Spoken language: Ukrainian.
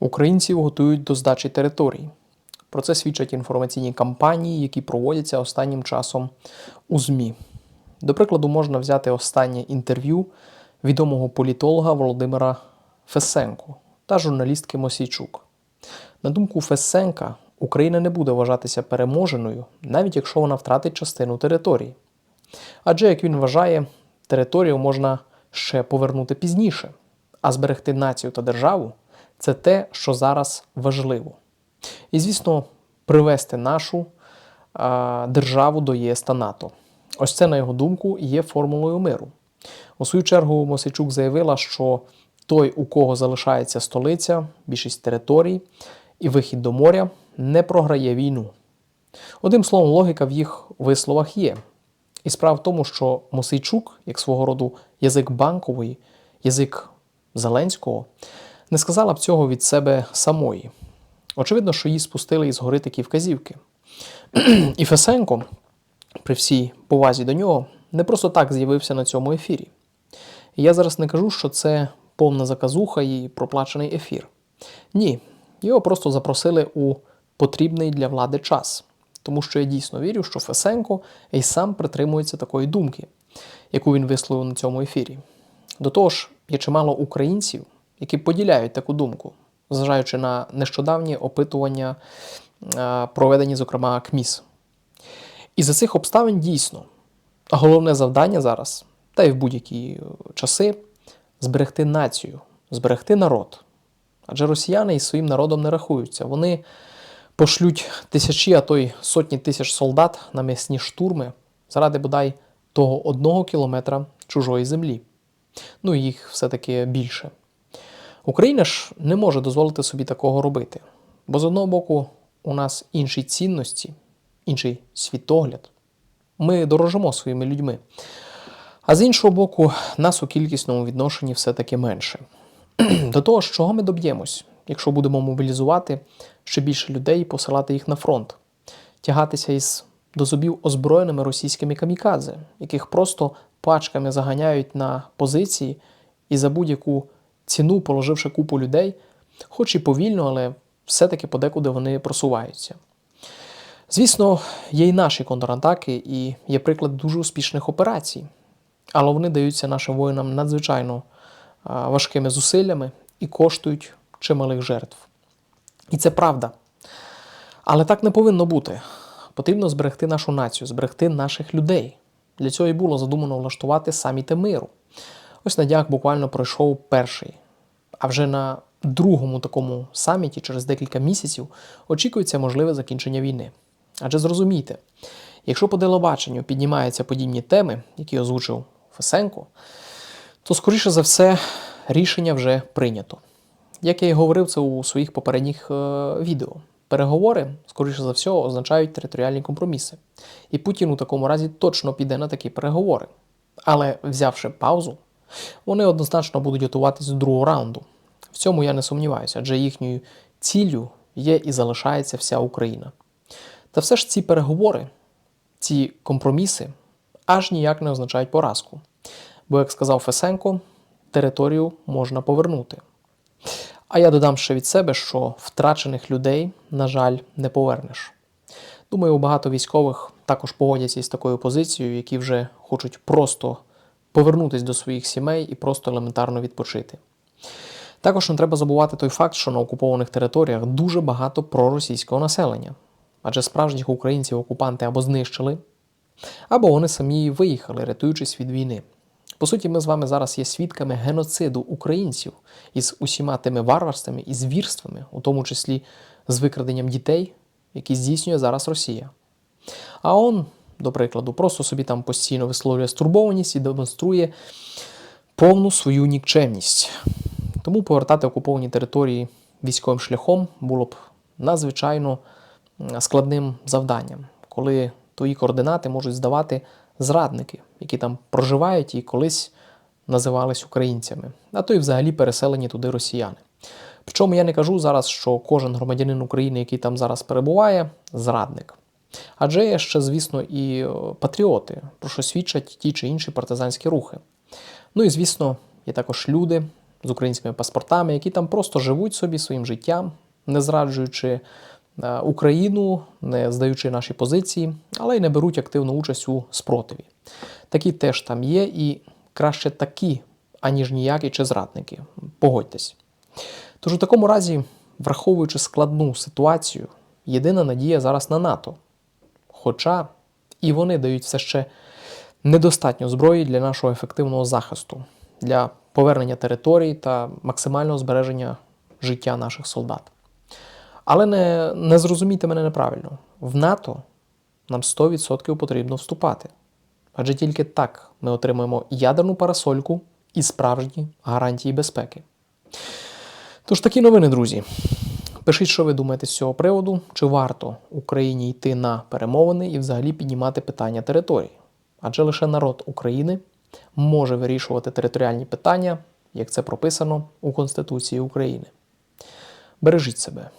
Українців готують до здачі територій. Про це свідчать інформаційні кампанії, які проводяться останнім часом у ЗМІ. До прикладу, можна взяти останнє інтерв'ю відомого політолога Володимира Фесенко та журналістки Мосійчук. На думку Фесенка, Україна не буде вважатися переможеною, навіть якщо вона втратить частину території. Адже, як він вважає, територію можна ще повернути пізніше, а зберегти націю та державу це те, що зараз важливо. І, звісно, привести нашу а, державу до ЄС та НАТО. Ось це, на його думку, є формулою миру. У свою чергу Мосичук заявила, що той, у кого залишається столиця, більшість територій і вихід до моря, не програє війну. Одним словом, логіка в їх висловах є. І справа в тому, що Мосейчук, як свого роду язик банкової, язик Зеленського, не сказала б цього від себе самої. Очевидно, що її спустили із гори такі вказівки. І Фесенко, при всій повазі до нього, не просто так з'явився на цьому ефірі. Я зараз не кажу, що це повна заказуха і проплачений ефір. Ні, його просто запросили у потрібний для влади час. Тому що я дійсно вірю, що Фесенко і сам притримується такої думки, яку він висловив на цьому ефірі. До того ж, є чимало українців, які поділяють таку думку, зважаючи на нещодавні опитування, е, проведені, зокрема, КМІС. І за цих обставин дійсно головне завдання зараз, та й в будь-які е, часи, зберегти націю, зберегти народ. Адже росіяни із своїм народом не рахуються. Вони пошлють тисячі, а то й сотні тисяч солдат на м'ясні штурми заради бодай того одного кілометра чужої землі. Ну їх все-таки більше. Україна ж не може дозволити собі такого робити. Бо з одного боку, у нас інші цінності, інший світогляд. Ми дорожимо своїми людьми. А з іншого боку, нас у кількісному відношенні все-таки менше. До того ж, чого ми доб'ємось, якщо будемо мобілізувати ще більше людей і посилати їх на фронт, тягатися із до зубів озброєними російськими камікадзе, яких просто пачками заганяють на позиції і за будь-яку ціну, положивши купу людей, хоч і повільно, але все-таки подекуди вони просуваються. Звісно, є й наші контратаки, і є приклад дуже успішних операцій, але вони даються нашим воїнам надзвичайно важкими зусиллями і коштують чималих жертв. І це правда. Але так не повинно бути. Потрібно зберегти нашу націю, зберегти наших людей. Для цього і було задумано влаштувати саміти миру. Ось на днях буквально пройшов перший. А вже на другому такому саміті, через декілька місяців, очікується можливе закінчення війни. Адже зрозумійте, якщо по телебаченню піднімаються подібні теми, які озвучив Фесенко, то, скоріше за все, рішення вже прийнято. Як я і говорив це у своїх попередніх е, відео, переговори, скоріше за все, означають територіальні компроміси. І Путін у такому разі точно піде на такі переговори. Але взявши паузу, вони однозначно будуть готуватись до другого раунду. В цьому я не сумніваюся, адже їхньою ціллю є і залишається вся Україна. Та все ж ці переговори, ці компроміси аж ніяк не означають поразку. Бо, як сказав Фесенко, територію можна повернути. А я додам ще від себе, що втрачених людей, на жаль, не повернеш. Думаю, багато військових також погодяться із такою позицією, які вже хочуть просто повернутися до своїх сімей і просто елементарно відпочити. Також не треба забувати той факт, що на окупованих територіях дуже багато проросійського населення, адже справжніх українців окупанти або знищили, або вони самі виїхали, рятуючись від війни. По суті, ми з вами зараз є свідками геноциду українців із усіма тими варварствами і звірствами, у тому числі з викраденням дітей, які здійснює зараз Росія. А он, до прикладу, просто собі там постійно висловлює стурбованість і демонструє повну свою нікчемність. Тому повертати окуповані території військовим шляхом було б надзвичайно складним завданням, коли твої координати можуть здавати зрадники, які там проживають і колись називались українцями, а то й взагалі переселені туди росіяни. Причому я не кажу зараз, що кожен громадянин України, який там зараз перебуває, зрадник. Адже є ще, звісно, і е, патріоти, про що свідчать ті чи інші партизанські рухи. Ну і звісно, є також люди, з українськими паспортами, які там просто живуть собі своїм життям, не зраджуючи е, Україну, не здаючи наші позиції, але й не беруть активну участь у спротиві. Такі теж там є, і краще такі, аніж ніякі чи зрадники. Погодьтесь. Тож у такому разі, враховуючи складну ситуацію, єдина надія зараз на НАТО. Хоча і вони дають все ще недостатньо зброї для нашого ефективного захисту, для повернення територій та максимального збереження життя наших солдат. Але не, не зрозумійте мене неправильно. В НАТО нам 100% потрібно вступати. Адже тільки так ми отримаємо ядерну парасольку і справжні гарантії безпеки. Тож такі новини, друзі. Пишіть, що ви думаєте з цього приводу, чи варто Україні йти на перемовини і взагалі піднімати питання території. Адже лише народ України може вирішувати територіальні питання, як це прописано у Конституції України. Бережіть себе.